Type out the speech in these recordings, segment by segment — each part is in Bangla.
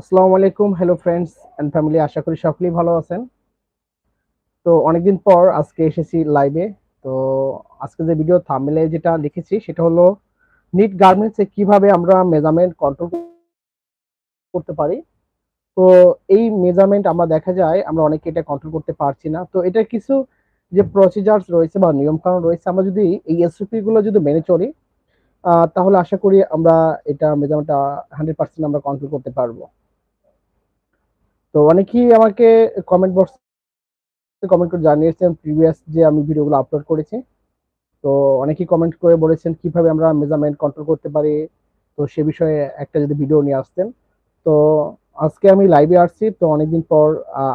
আসসালামু আলাইকুম হ্যালো ফ্রেন্ডস এন্ড ফ্যামিলি আশা করি সকলেই ভালো আছেন। তো অনেকদিন পর আজকে এসেছি লাইভে তো আজকে যে ভিডিও থাম্বনেলে যেটা লিখেছি, সেটা হলো নিট গার্মেন্টসে কীভাবে আমরা মেজারমেন্ট কন্ট্রোল করতে পারি। তো এই মেজারমেন্ট আমরা দেখা যায়, আমরা অনেকে এটা কন্ট্রোল করতে পারছি না। তো এটা কিছু যে প্রসিজার্স রয়েছে বা নিয়মকানুন রয়েছে, আমরা যদি এই এসওপি গুলো যদি মেনে চলি তাহলে আশা করি আমরা এটা মেজারমেন্টটা হান্ড্রেড পার্সেন্ট আমরা কন্ট্রোল করতে পারব। তো অনেকেই আমাকে কমেন্ট বক্সে কমেন্ট করে জানিয়েছেন প্রিভিয়াস যে আমি ভিডিওগুলো আপলোড করেছি। তো অনেকেই কমেন্ট করে বলেছেন কীভাবে আমরা মেজারমেন্ট কন্ট্রোল করতে পারি। তো সে বিষয়ে একটা যদি ভিডিও নিয়ে আসতেন। তো আজকে আমি লাইভে আসছি, তো অনেকদিন পর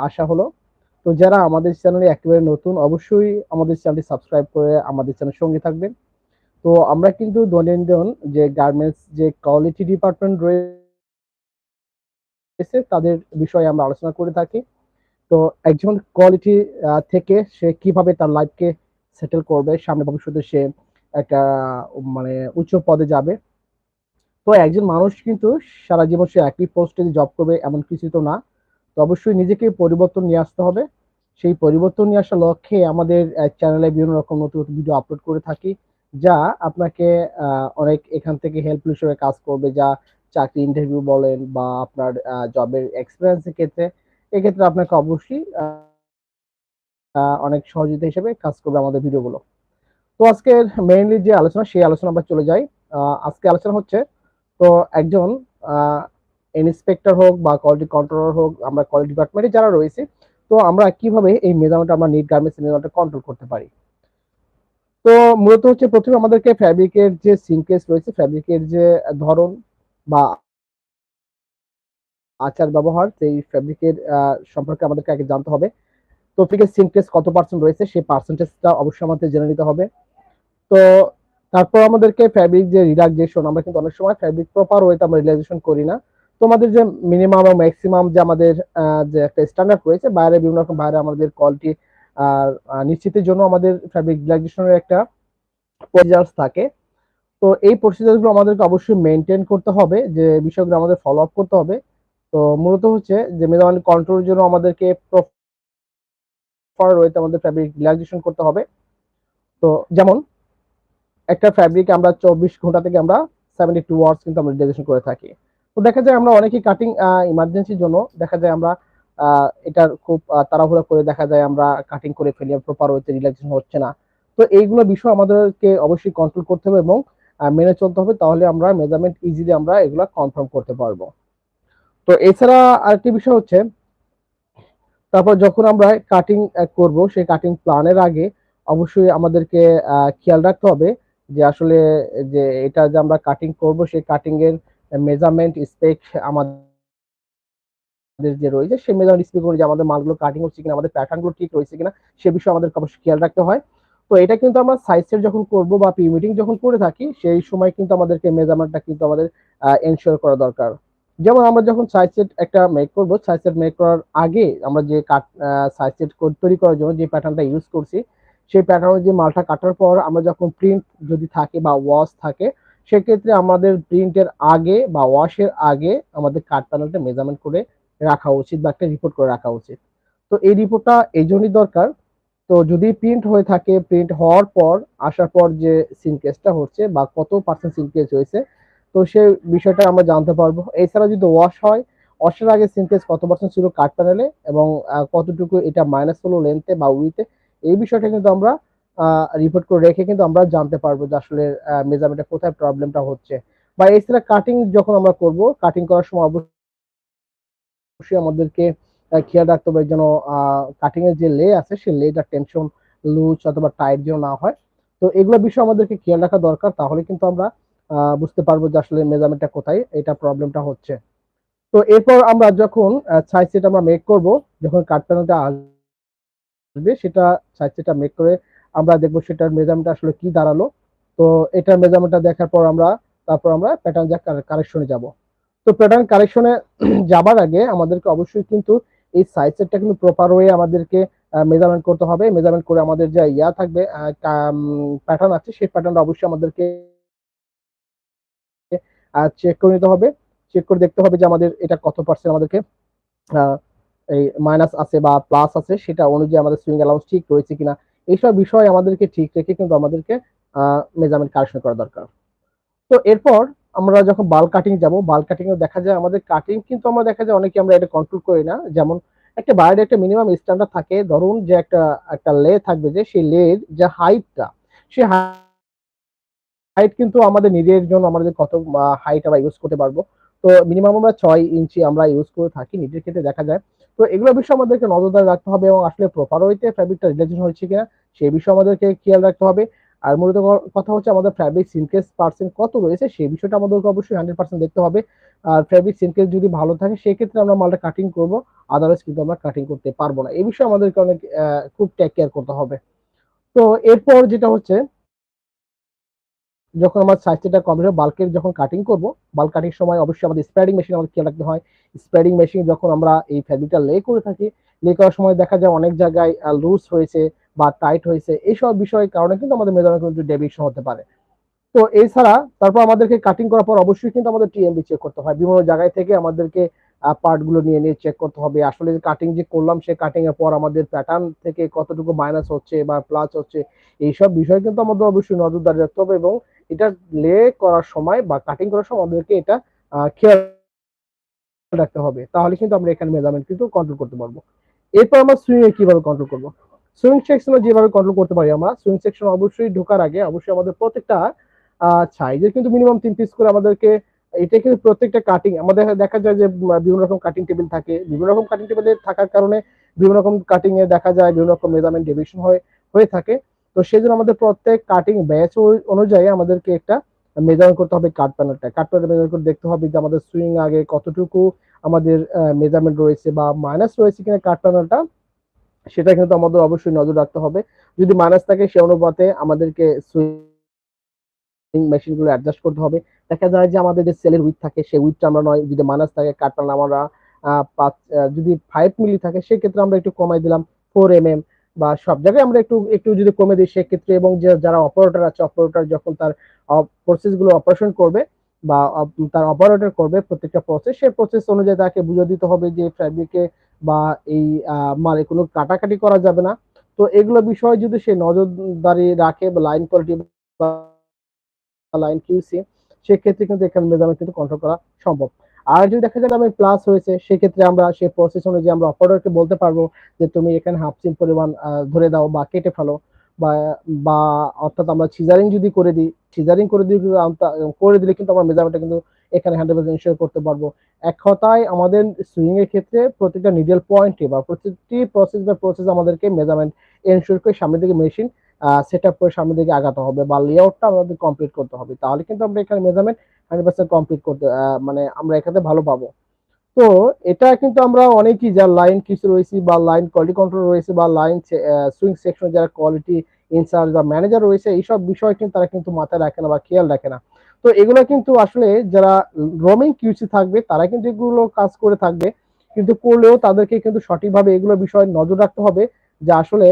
আসা হলো। তো যারা আমাদের চ্যানেলে একেবারে নতুন, অবশ্যই আমাদের চ্যানেলটি সাবস্ক্রাইব করে আমাদের চ্যানেল সঙ্গে থাকবেন। তো আমরা কিন্তু দৈনন্দিন যে গার্মেন্টস যে কোয়ালিটি ডিপার্টমেন্ট রয়েছে তাদের বিষয়ে আমরা আলোচনা করে থাকি। তো একজন কোয়ালিটি থেকে সে কীভাবে তার লাইফকে সেটেল করবে, সামনে ভবিষ্যতে সে একটা মানে উচ্চ পদে যাবে। তো একজন মানুষ কিন্তু সারা জীবন সে একই পোস্টে জব করবে এমন কিছু তো না। তো অবশ্যই নিজেকে পরিবর্তন নিয়ে আসতে হবে। সেই পরিবর্তন নিয়ে আসার লক্ষ্যে আমাদের চ্যানেলে বিভিন্ন রকম নতুন নতুন ভিডিও আপলোড করে থাকি, যা আপনাকে অনেক এখান থেকে হেল্প হিসেবে কাজ করবে, যা চাকরি ইন্টারভিউ বলেন বা আপনার জবের এক্সপিরিয়েন্সের ক্ষেত্রে, এক্ষেত্রে আপনাকে অবশ্যই অনেক সহযোগিতা হিসেবে কাজ করবে আমাদের ভিডিওগুলো তো আজকের মেইনলি যে আলোচনা, সেই আলোচনা আমরা চলে যাই। আজকে আলোচনা হচ্ছে, তো একজন ইন্সপেক্টর হোক বা কোয়ালিটি কন্ট্রোলার হোক, আমরা কোয়ালিটি ডিপার্টমেন্টে যারা রয়েছে, তো আমরা কীভাবে এই মেজারমেন্ট আমরা নিট গার্মেন্টস মেজারমেন্টটা কন্ট্রোল করতে পারি? তো মূলত হচ্ছে প্রথমে আমাদেরকে ফ্যাব্রিকের যে সিনকেস রয়েছে ফ্যাব্রিকের যে ধরন বা আচার ব্যবহার সেই ফ্যাব্রিকের সম্পর্কে আমাদেরকে আগে জানতে হবে। তো ফ্যাব্রিকের সিনকেস কত পার্সেন্ট রয়েছে, সেই পার্সেন্টেজটা অবশ্যই আমাদের জেনে নিতে হবে। তো, তারপর আমাদেরকে ফ্যাব্রিক যে রিল্যাক্সেশন আমরা কিন্তু অনেক সময় ফ্যাব্রিক প্রপার ওয়েতে আমরা রিল্যাক্সেশন করি না। তো আমাদের যে মিনিমাম এবং ম্যাক্সিমাম যে আমাদের যে একটা স্ট্যান্ডার্ড রয়েছে, বাইরে বিভিন্ন রকম বাইরে আমাদের কোয়ালিটি আর নিশ্চিতের জন্য আমাদের ফ্যাব্রিক রিল্যাক্সেশনের একটা প্রসিজার্স থাকে। তো এই প্রসিজারগুলো আমাদেরকে অবশ্যই মেনটেন করতে হবে, যে বিষয়গুলো আমাদের ফলো আপ করতে হবে। তো মূলত হচ্ছে যে মেজারমেন্ট কন্ট্রোলের জন্য আমাদেরকে ওয়েতে আমাদের ফ্যাব্রিক রিল্যাক্সেশন করতে হবে। তো যেমন, একটা ফ্যাব্রিক আমরা চব্বিশ ঘণ্টা থেকে আমরা সেভেন্টি টু আওয়ার্স কিন্তু আমরা রিল্যাক্সেশন করে থাকি। তো দেখা যায় আমরা অনেকেই কাটিং ইমার্জেন্সির জন্য দেখা যায় আমরা এটার খুব তাড়াহুড়া করে দেখা যায় আমরা কাটিং করে ফেলি প্রপার ওয়েতে রিল্যাক্সেশন হচ্ছে না। তো এইগুলো বিষয় আমাদেরকে অবশ্যই কন্ট্রোল করতে হবে এবং মেনে চলতে হবে, তাহলে আমরা মেজারমেন্ট ইজিলি আমরা এগুলো কনফার্ম করতে পারব। তো এছাড়া আরেকটি বিষয় হচ্ছে, তারপর যখন আমরা কাটিং করব, সেই কাটিং প্ল্যানের আগে অবশ্যই আমাদেরকে খেয়াল রাখতে হবে যে আসলে যে এটা যে আমরা কাটিং করব, সেই কাটিং এর মেজারমেন্ট স্পেক আমাদের যে রয়েছে, সেই মেজারমেন্ট স্পেক অনুযায়ী আমাদের মালগুলো কাটিং হচ্ছে কিনা, আমাদের প্যাটার্নগুলো ঠিক রয়েছে কিনা, সে বিষয়ে আমাদের অবশ্যই খেয়াল রাখতে হয়। তো এটা কিন্তু আমরা সাইজ সেট যখন করব বা পিমিটিং যখন করে থাকি, সেই সময় কিন্তু আমাদেরকে মেজারমেন্টটা কিন্তু আমাদের এনশিওর করা দরকার। যেমন আমরা যখন সাইজ সেট একটা মেক করব সাইজ সেট মেক করার আগে আমরা যে কাট সাইজ সেট তৈরি করার জন্য যে প্যাটার্নটা ইউজ করছি, সেই প্যাটার্নের যে মালটা কাটার পর আমরা যখন প্রিন্ট যদি থাকে বা ওয়াশ থাকে, সেক্ষেত্রে আমাদের প্রিন্টের আগে বা ওয়াশের আগে আমাদের কাট প্যানেলটা মেজারমেন্ট করে রাখা উচিত বা একটা রিপোর্ট করে রাখা উচিত। তো এই রিপোর্টটা এই জন্যই দরকার তো যদি প্রিন্ট হয়ে থাকে প্রিন্ট হওয়ার পর আসার পর যে সিনকেসটা হচ্ছে বা কত পার্সেন্ট সিনকেস হয়েছে, তো সেই বিষয়টা আমরা জানতে পারব। এছাড়া যদি ওয়াশ হয় ওয়াশের আগে সিনকেস কত পার্সেন্ট ছিল কাট প্যানেলে এবং কতটুকু এটা মাইনাস হলো লেন্থে বা উইথে এই বিষয়টা কিন্তু আমরা রিপোর্ট করে রেখে কিন্তু আমরা জানতে পারব যে আসলে মেজারমেন্টে কোথায় প্রবলেমটা হচ্ছে। বা এছাড়া কাটিং যখন আমরা করব কাটিং করার সময় অবশ্যই আমাদেরকে খেয়াল রাখতে হবে যেন কাটিং এর যে লে আছে, সেই লেটা টেনশন লুজ অথবা টাইট যেন না হয়। তো এগুলো বিষয় আমাদেরকে খেয়াল রাখা দরকার, তাহলে কিন্তু আমরা বুঝতে পারব যে আসলে মেজারমেন্টটা কোথায়, এটা প্রবলেমটা হচ্ছে। তো এরপর আমরা যখন সাইজ সেট আমরা মেক করব, যখন কাট প্যানেলটা আসবে, সেটা সাইজ সেটটা মেক করে আমরা দেখব সেটার মেজারমেন্ট আসলে কি দাঁড়াল। তো এটার মেজারমেন্টটা দেখার পর আমরা, তারপর আমরা প্যাটার্ন যা কারেকশনে যাব। তো প্যাটার্ন কারেকশনে যাবার আগে আমাদেরকে অবশ্যই কিন্তু এই সাইজ সেটটা কিন্তু প্রপার ওয়ে আমাদেরকে মেজারমেন্ট করতে হবে। মেজারমেন্ট করে আমাদের যে ইয়া থাকবে প্যাটার্ন আছে, সেই প্যাটার্নটা অবশ্যই আমাদেরকে চেক করে নিতে হবে। চেক করে দেখতে হবে যে আমাদের এটা কত পার্সেন্ট আমাদেরকে এই মাইনাস আছে বা প্লাস আছে, সেটা অনুযায়ী আমাদের সুইং অ্যালাউন্স ঠিক রয়েছে কিনা। এইসব বিষয় আমাদেরকে ঠিক রেখে কিন্তু আমাদেরকে মেজারমেন্ট কারেকশন করা দরকার। তো এরপর আমরা যখন বাল কাটিং যাব, বাল কাটিং এ দেখা যায় আমাদের কাটিং কিন্তু আমরা দেখা যায় অনেকে আমরা এটা কন্ট্রোল করি না। যেমন একটা বাইরে একটা মিনিমাম স্ট্যান্ডার্ড থাকে, ধরুন যে একটা একটা লে থাকবে যে সেই লের যে হাইটটা সেই হাইট কিন্তু আমাদের নিজের জন্য আমাদের কত হাইট আমরা ইউজ করতে পারব। তো মিনিমাম আমরা ছয় ইঞ্চি আমরা ইউজ করে থাকি, নিজের ক্ষেত্রে দেখা যায়। তো এগুলো বিষয়ে আমাদেরকে নজরদারি রাখতে হবে এবং আসলে প্রপার ওয়েতে ফ্যাব্রিকটা রিলেশন হয়েছে কিনা সেই বিষয়ে আমাদেরকে খেয়াল রাখতে হবে। আর মূলত কথা হচ্ছে আমাদের ফ্যাব্রিক সিনকেস পার্সেন্ট কত রয়েছে, সেই বিষয়টা আমাদেরকে অবশ্যই হান্ড্রেড পার্সেন্ট দেখতে হবে। আর ফ্যাব্রিক সিনকেস যদি ভালো থাকে, সেক্ষেত্রে আমরা মালটা কাটিং করব আদারওয়াইজ কিন্তু আমরা কাটিং করতে পারব না। এই বিষয়ে আমাদেরকে অনেক খুব টেক কেয়ার করতে হবে। তো এরপর যেটা হচ্ছে, যখন আমার সাইজটা কমপ্লিট বাল্কের যখন কাটিং করব বাল্ক কাটিং সময় অবশ্যই আমাদের স্প্রেডিং মেশিন আমাদের খেয়াল রাখতে হয়। স্প্রেডিং মেশিন যখন আমরা এই ফ্যাব্রিকটা লে করে থাকি লে করার সময় দেখা যায় অনেক জায়গায় লুজ হয়েছে বা টাইট হয়েছে, এইসব বিষয়ের কারণে কিন্তু আমাদের মেজারমেন্ট কিন্তু ডেভিয়েশন হতে পারে। তো এছাড়া তারপর আমাদেরকে কাটিং করার পর অবশ্যই কিন্তু আমাদের টিএমবি চেক করতে হয়। বিভিন্ন জায়গায় থেকে আমাদেরকে পার্টগুলো নিয়ে নিয়ে চেক করতে হবে। আসলে কাটিং যে করলাম, সে কাটিং এর পর আমাদের প্যাটার্ন থেকে কতটুকু মাইনাস হচ্ছে বা প্লাস হচ্ছে, এইসব বিষয় কিন্তু আমাদের অবশ্যই নজরদারি রাখতে হবে এবং এটা লে করার সময় বা কাটিং করার সময় আমাদেরকে এটা খেয়াল রাখতে হবে। তাহলে কিন্তু আমরা এখানে মেজারমেন্ট কিন্তু কন্ট্রোল করতে পারব। এরপর আমরা সুইং এ কীভাবে কন্ট্রোল করব? সুইং সেকশনে যেভাবে কন্ট্রোল করতে পারি আমরা সুইং সেকশন অবশ্যই ঢোকার আগে অবশ্যই আমাদের প্রত্যেকটা সাইজের কিন্তু মিনিমাম তিন পিস করে আমাদেরকে, এটা কিন্তু প্রত্যেকটা কাটিং আমাদের দেখা যায় যে বিভিন্ন রকম কাটিং টেবিল থাকে, বিভিন্ন রকম কাটিং টেবিলে থাকার কারণে বিভিন্ন রকম কাটিং এ দেখা যায়, বিভিন্ন রকম মেজারমেন্ট ডেভিয়েশন হয়ে হয়ে থাকে। তো সেই জন্য আমাদের প্রত্যেক কাটিং ব্যাচ অনুযায়ী আমাদেরকে একটা মেজার করতে হবে কাট প্যানেলটা কাট প্যানেল মেজার করে দেখতে হবে যে আমাদের সুইং আগে কতটুকু আমাদের মেজারমেন্ট রয়েছে বা মাইনাস রয়েছে কিনা কাট প্যানেলটা সেটা কিন্তু আমাদের অবশ্যই নজর রাখতে হবে। যদি মাইনাস থাকে, সে অনুপাতে আমাদেরকে সুইং মেশিনগুলো অ্যাডজাস্ট করতে হবে। দেখা যায় যে আমাদের যে সেলের উইথ থাকে, সেই উইথটা আমরা নয়, যদি মাইনাস থাকে কাট প্যানেল আমরা যদি ফাইভ মিলি থাকে, সেক্ষেত্রে আমরা একটু কমাই দিলাম ফোর এম এম বা সব জায়গায় আমরা একটু একটু যদি কমে দিই, সেক্ষেত্রে এবং যে যারা অপারেটর আছে অপারেটর যখন তার প্রসেসগুলো অপারেশন করবে বা তার অপারেটর করবে প্রত্যেকটা প্রসেস সেই প্রসেস অনুযায়ী তাকে বুঝে দিতে হবে যে ফ্যাব্রিকে বা এই মালে কোনো কাটাকাটি করা যাবে না। তো এগুলো বিষয় যদি সে নজরদারি রাখে বা লাইন কোয়ালিটি বা লাইন কিউসি সেক্ষেত্রে কিন্তু এখানে মেজারমেন্ট কিন্তু কন্ট্রোল করা সম্ভব। আর যদি দেখা যায় আমি প্লাস হয়েছে, সেক্ষেত্রে আমরা সেই প্রসেস অনুযায়ী আমরা অপারেটরকে বলতে পারব যে, তুমি এখানে হাফ সিম পরিমাণ ধরে দাও বা কেটে ফেলো। বা বা অর্থাৎ আমরা সিজারিং যদি করে দিই সিজারিং করে দিই করে দিলে কিন্তু আমরা মেজারমেন্টটা কিন্তু এখানে পার্সেন্ট ইনশিওর করতে পারব। এক কথায় আমাদের সুইং এর ক্ষেত্রে প্রত্যেকটা নিডেল পয়েন্টে বা প্রত্যেকটি প্রসেস বা প্রসেস আমাদেরকে মেজারমেন্ট এনশিওর করে সামনের দিকে মেশিন সেট আপ করে সামনের দিকে আগাতে হবে বা লেআউটটা আমাদের কমপ্লিট করতে হবে। তাহলে কিন্তু আমরা এখানে মেজারমেন্ট হান্ড্রেড পার্সেন্ট কমপ্লিট করতে মানে আমরা এখানে ভালো পাবো। তো এটা কিন্তু আমরা অনেকই যা লাইন কিছু রয়েছে বা লাইন কোয়ালিটি কন্ট্রোল রয়েছে বা লাইন সুইং সেকশন যারা কোয়ালিটি ইনচার্জ বা ম্যানেজার রয়েছে, এইসব বিষয় কিন্তু তারা কিন্তু মাথায় রাখে না বা খেয়াল রাখে না। তো এগুলো কিন্তু আসলে যারা রোমিং কিউসি থাকবে, তারা কিন্তু এগুলো কাজ করে থাকবে। কিন্তু করলেও তাদেরকে কিন্তু সঠিকভাবে এগুলো বিষয় নজর রাখতে হবে যে আসলে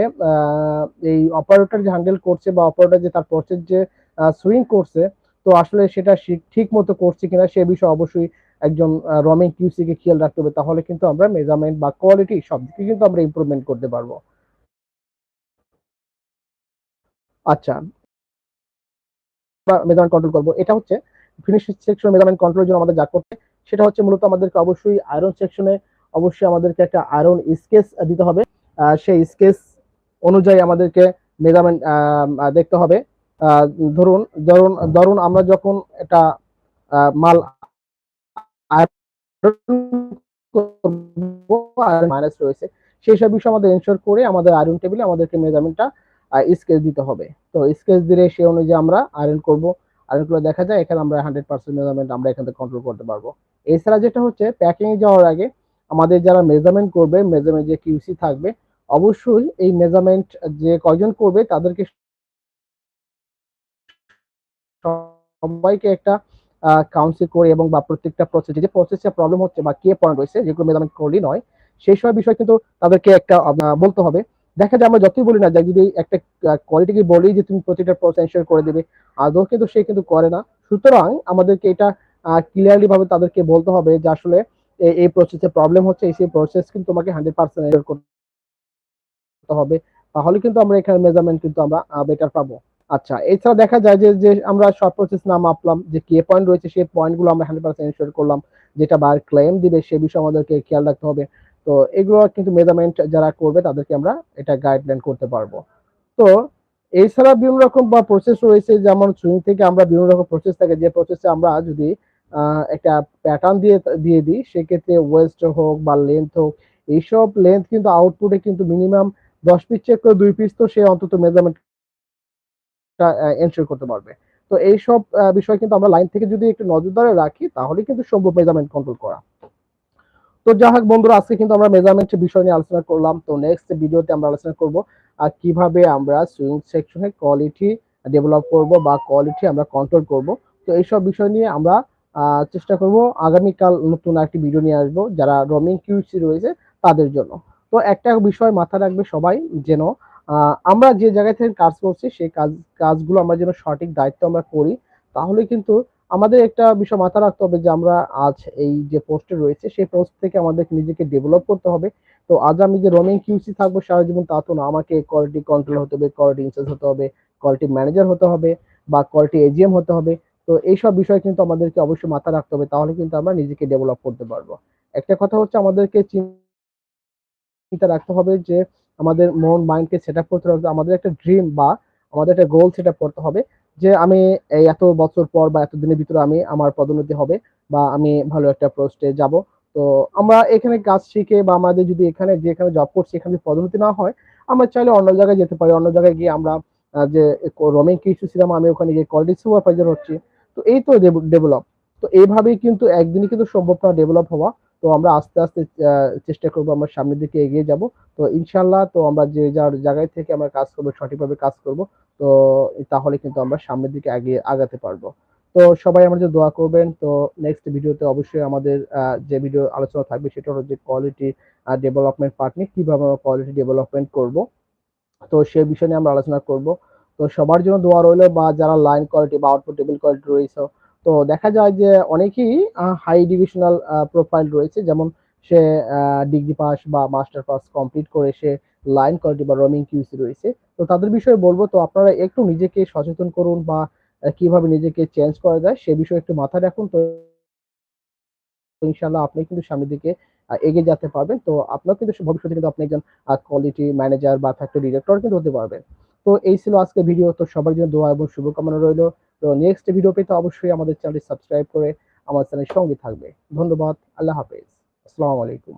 এই অপারেটর যে হ্যান্ডেল করছে বা অপারেটর যে তার প্রসেস যে সুইং করছে, তো আসলে সেটা ঠিক মতো করছে কিনা সে বিষয়ে অবশ্যই একজন রমিং কিউসি কে খেয়াল রাখতে হবে। তাহলে কিন্তু আমরা মেজারমেন্ট বা কোয়ালিটি সব দিকে কিন্তু আমরা ইমপ্রুভমেন্ট করতে পারব। আচ্ছা মেজারমেন্ট কন্ট্রোল করব। এটা হচ্ছে ফিনিশ সেকশন মেজারমেন্ট কন্ট্রোলের জন্য আমাদের যা করতে সেটা হচ্ছে মূলত আমাদেরকে অবশ্যই আয়রন সেকশনে অবশ্যই আমাদেরকে একটা আয়রন স্কেচ দিতে হবে। সেই স্কেচ অনুযায়ী আমাদেরকে মেজারমেন্ট দেখতে হবে। ধরুন ধরুন ধরুন আমরা যখন এটা মাল মাইনাস রয়েছে, সেই সব বিষয়ে আমাদের এনশোর করে আমাদের আয়রন টেবিলে আমাদেরকে মেজারমেন্টটা স্কেচ দিতে হবে। তো স্কেচ দিলে সে অনুযায়ী আমরা আয়রন করব। আয়রন করে দেখা যায়, এখানে আমরা হান্ড্রেড পার্সেন্ট মেজারমেন্ট আমরা এখান থেকে কন্ট্রোল করতে পারব। এছাড়া যেটা হচ্ছে প্যাকিং যাওয়ার আগে আমাদের যারা মেজারমেন্ট করবে মেজারমেন্ট যে কিউসি থাকবে, অবশ্যই এই মেজারমেন্ট যে কয়জন করবে, তাদেরকে সবাইকে একটা কাউন্সিল করে এবং বা প্রত্যেকটা প্রসেস যে প্রসেসে প্রবলেম হচ্ছে বা কে পয়েন্ট রয়েছে, যেগুলো মেজারমেন্ট করলেই নয়, সেই সব বিষয় কিন্তু তাদেরকে একটা বলতে হবে। দেখা যায় আমরা যতই বলি না যদি একটা কোয়ালিটিকে বলি যে তুমি প্রতিটা এনশিওর করে দেবে, আদৌ কিন্তু সে কিন্তু করে না। সুতরাং আমাদেরকে এটা ক্লিয়ারলি ভাবে তাদেরকে বলতে হবে যে আসলে এই প্রসেসে প্রবলেম হচ্ছে, এই সেই প্রসেস কিন্তু তোমাকে হান্ড্রেড পার্সেন্ট করতে হবে। তাহলে কিন্তু আমরা এখানে মেজারমেন্ট কিন্তু আমরা বেটার পাবো। আচ্ছা এছাড়া দেখা যায় যে যে আমরা সব প্রসেস না মাপলাম, যে কে পয়েন্ট রয়েছে সেই পয়েন্টগুলো আমরা হান্ড্রেড পার্সেন্ট এনশিওর করলাম, যেটা বার ক্লেম দিবে, সে বিষয়ে আমাদেরকে খেয়াল রাখতে হবে। তো এগুলো কিন্তু মেজারমেন্ট যারা করবে তাদেরকে আমরা এটা গাইডলাইন করতে পারব। তো এছাড়া বিভিন্ন রকম বা প্রসেস রয়েছে, যেমন সুইং থেকে আমরা বিভিন্ন রকম প্রসেস থাকে, যে প্রসেসে আমরা যদি একটা প্যাটার্ন দিয়ে দিয়ে দিই, সেক্ষেত্রে ওয়েস্ট হোক বা লেন্থ হোক, এইসব লেন্থ কিন্তু আউটপুটে কিন্তু মিনিমাম দশ পিস চেক করে দুই পিস তো সে অন্তত মেজারমেন্ট এনশিওর করতে পারবে। তো এইসব বিষয় কিন্তু আমরা লাইন থেকে যদি একটু নজরদারে রাখি তাহলে কিন্তু সম্ভব মেজারমেন্ট কন্ট্রোল করা। তো যা হোক বন্ধুরা, আজকে কিন্তু আমরা মেজারমেন্টের বিষয় নিয়ে আলোচনা করলাম। তো নেক্সট ভিডিওতে আমরা আলোচনা করব আর কীভাবে আমরা সুইং সেকশনে কোয়ালিটি ডেভেলপ করব বা কোয়ালিটি আমরা কন্ট্রোল করব। তো এইসব বিষয় নিয়ে আমরা চেষ্টা করব আগামীকাল নতুন একটি ভিডিও নিয়ে আসব, যারা রোমিং কিউসি রয়েছে তাদের জন্য। তো একটা বিষয় মাথায় রাখবে সবাই যেন আমরা যে জায়গা থেকে কাজ করছি, সেই কাজ, কাজগুলো আমরা যেন সঠিক দায়িত্ব আমরা করি, তাহলে কিন্তু আমাদের একটা বিষয় মাথা রাখতে হবে যে আমরা আজ এই যে পোস্টে রয়েছে, সেই পোস্ট থেকে আমাদের নিজেকে ডেভেলপ করতে হবে। তো আজ আমি যে রোমিং কিউসি থাকব সারা জীবন তা তো না, আমাকে কোয়ালিটি কন্ট্রোল হতে হবে কোয়ালিটি ইনচার্জ হতে হবে কোয়ালিটি ম্যানেজার হতে হবে বা কোয়ালিটি এজিএম হতে হবে। তো এইসব বিষয় কিন্তু আমাদেরকে অবশ্যই মাথা রাখতে হবে, তাহলে কিন্তু আমরা নিজেকে ডেভেলপ করতে পারব। একটা কথা হচ্ছে আমাদেরকে চিন্তা রাখতে হবে যে আমাদের মন মাইন্ডকে সেট আপ করতে হবে, আমাদের একটা ড্রিম বা আমাদের একটা গোল সেট আপ করতে হবে। যে আমি এই এত বছর পর বা এতদিনের ভিতরে আমি আমার পদোন্নতি হবে বা আমি ভালো একটা পোস্টে যাব। তো আমরা এখানে কাজ শিখে বা আমাদের যদি এখানে যে এখানে জব করছি, এখানে যদি পদোন্নতি না হয়, আমরা চাইলে অন্য জায়গায় যেতে পারি। অন্য জায়গায় গিয়ে আমরা যে রোমিং কিছু ছিলাম, আমি ওখানে গিয়ে কোয়ালিটি সুপারভাইজার হচ্ছি। তো এই তো ডেভেলপ তো এইভাবেই কিন্তু একদিনই কিন্তু সম্ভব না ডেভেলপ হওয়া। তো আমরা আস্তে আস্তে চেষ্টা করব আমরা সামনের দিকে এগিয়ে যাব। তো ইনশাল্লাহ তো আমরা যে যার জায়গায় থেকে আমরা কাজ করব, সঠিকভাবে কাজ করব, তো তাহলে কিন্তু আমরা সামনের দিকে আগিয়ে আগাতে পারব। তো সবাই আমাদের দোয়া করবেন। তো নেক্সট ভিডিওতে অবশ্যই আমাদের যে ভিডিও আলোচনা থাকবে সেটা হলো যে কোয়ালিটি ডেভেলপমেন্ট পার্ট নিয়ে কীভাবে আমরা কোয়ালিটি ডেভেলপমেন্ট করব। তো সেই বিষয় নিয়ে আমরা আলোচনা করব। তো সবার জন্য দোয়া রইল বা যারা লাইন কোয়ালিটি বা আউটপুট টেবিল কোয়ালিটি রয়েছে তো দেখা যায় যে অনেকেই হাই ডিভিশনাল প্রোফাইল রয়েছে। যেমন সে ডিগ্রি পাস বা মাস্টার পাস কমপ্লিট করে সে লাইন কোয়ালিটি বা রোমিং কিউসি রয়েছে। তো তাদের বিষয়ে বলব, তো আপনারা একটু নিজেকে সচেতন করুন বা কীভাবে নিজেকে চেঞ্জ করা যায়, সে বিষয়ে একটু মাথায় রাখুন। তো ইনশাল্লাহ আপনি কিন্তু সামনের দিকে এগিয়ে যেতে পারবেন। তো আপনার কিন্তু ভবিষ্যতে কিন্তু আপনি একজন কোয়ালিটি ম্যানেজার বা ফ্যাক্টরি ডিরেক্টর কিন্তু হতে পারবেন। তো এই ছিল আজকে ভিডিও। তো সবার জন্য দোয়া এবং শুভকামনা রইল। তো নেক্সট ভিডিও পেতে অবশ্যই আমাদের চ্যানেলটি সাবস্ক্রাইব করে আমার চ্যানেলের সঙ্গে থাকবে। ধন্যবাদ, আল্লাহ হাফেজ। আসসালামু আলাইকুম।